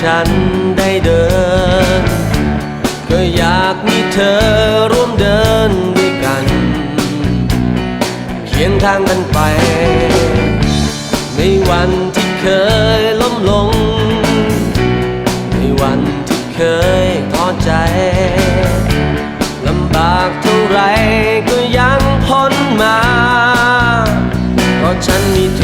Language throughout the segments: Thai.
ฉันได้เดิน ก็อยากมีเธอร่วมเดินด้วยกัน เคียงทางกันไป ในวันที่เคยล้มลง ในวันที่เคยท้อใจลำบากเท่าไรก็ยังพ้นมา เพราะฉันมีเธอ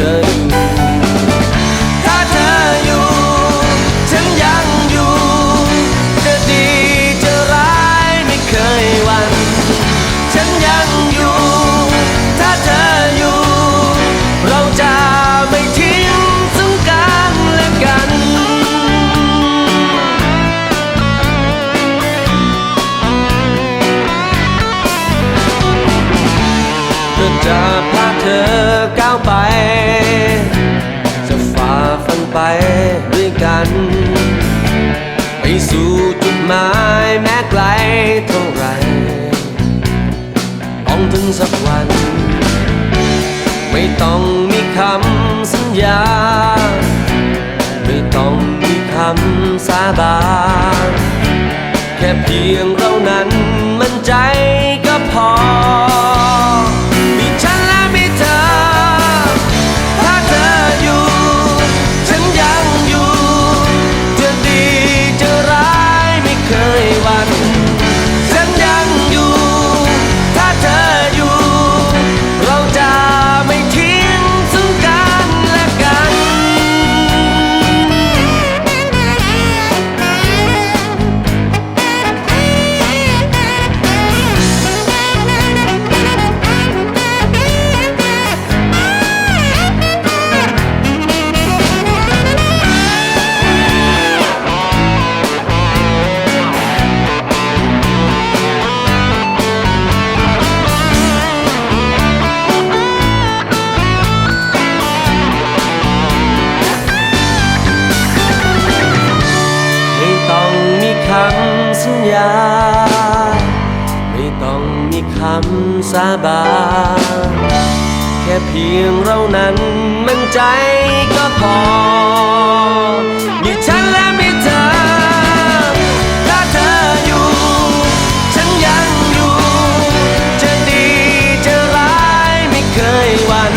เท่าไร ต้องถึงสักวัน ไม่ต้องมีคำสัญญา ไม่ต้องมีคำสาบานแค่เพียงเรานั้นมั่นใจก็พอ ญา ไม่ต้องมีคำสาบานแค่เพียงเรานั้นมั่นใจก็พอ มีฉันและมีเธอ ถ้าเธออยู่ ฉันยังอยู่ จะดีจะร้ายไม่เคยหวั่น